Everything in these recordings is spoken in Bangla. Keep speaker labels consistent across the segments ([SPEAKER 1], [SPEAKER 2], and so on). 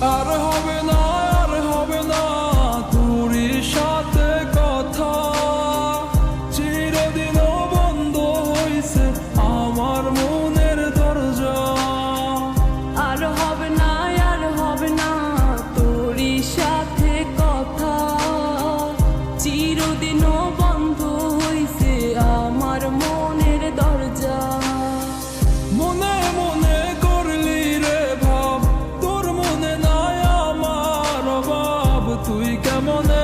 [SPEAKER 1] out of come on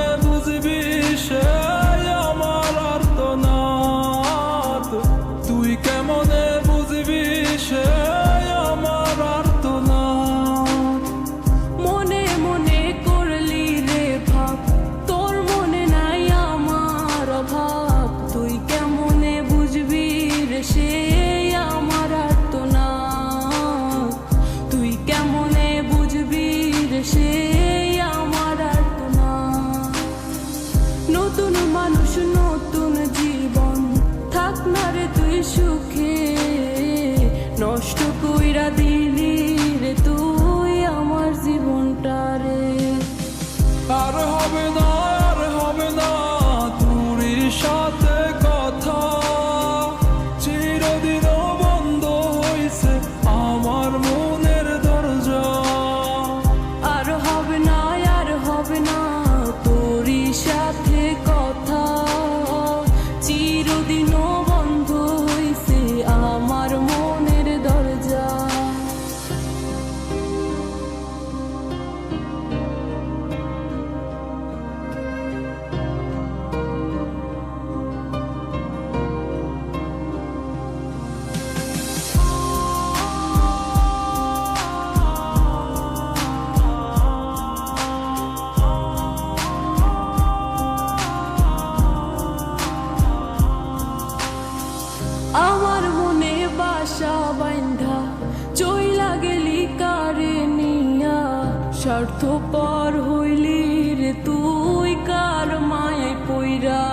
[SPEAKER 1] স্বার্থপর হইলি রে তুই কার মায়ে পইরা?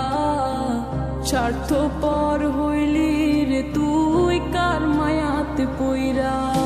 [SPEAKER 1] স্বার্থপর হইলি রে তুই কার মায়াতে পইরা?